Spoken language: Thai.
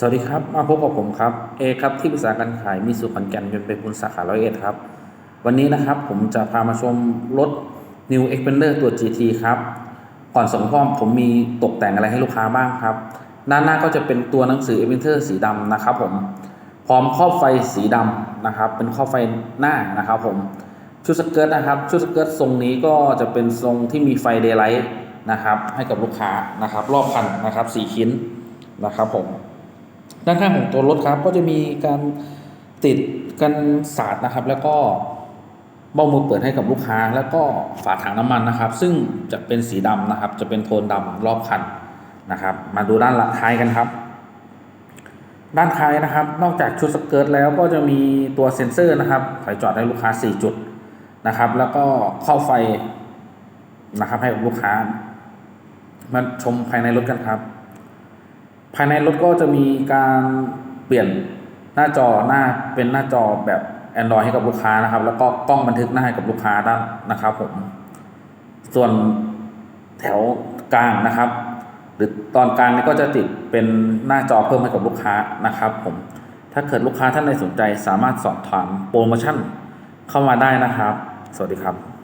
สวัสดีครับ มาพบกับผมครับเอครับที่ปรึกษาการขายมีสุขอนแก่นยนต์เป็นคุณสาขาร้อยเอ็ดครับ วันนี้นะครับผมจะพามาชมรถ New Xpander ตัว GT ครับก่อนส่งมอบผมมีตกแต่งอะไรให้ลูกค้าบ้างครับ ด้านหน้าก็จะเป็นตัวหนังสือ a v e n t u r สีดำนะครับผมพร้อมครอบไฟสีดำนะครับ เป็นครอบไฟหน้านะครับผมชุดสเกิร์ตนะครับชุดสเกิร์ตทรงนี้ก็จะเป็นทรงที่มีไฟเดย์ไลท์นะครับ ให้กับลูกค้านะครับ รอบคันนะครับสีชิ้นนะครับผม ด้านข้างของตัวรถครับ ก็จะมีการติดกันสาดนะครับ แล้วก็เบ้ามือเปิดให้กับลูกค้า แล้วก็ฝาถังน้ำมันนะครับ ซึ่งจะเป็นสีดำนะครับ จะเป็นโทนดำรอบคันนะครับ มาดูด้านหลังท้ายกันครับ ด้านท้ายนะครับ นอกจากชุดสเกิร์ตแล้วก็จะมีตัวเซ็นเซอร์นะครับไฟจอดให้ลูกค้า 4 จุดนะครับ แล้วก็เข้าไฟนะครับให้กับลูกค้ามาชมภายในรถกันครับ ภายในรถก็จะมีการเปลี่ยนหน้าจอหน้าเป็นหน้าจอแบบ Android ให้กับลูกค้านะครับ แล้วก็กล้องบันทึกหน้าให้กับลูกค้าด้านนะครับผมส่วนแถวกลางนะครับ หรือตอนกลางนี่ก็จะติดเป็นหน้าจอเพิ่มให้กับลูกค้านะครับ ผมถ้าเกิดลูกค้าท่านใดสนใจสามารถสอบถามโปรโมชั่นเข้ามาได้นะครับ สวัสดีครับ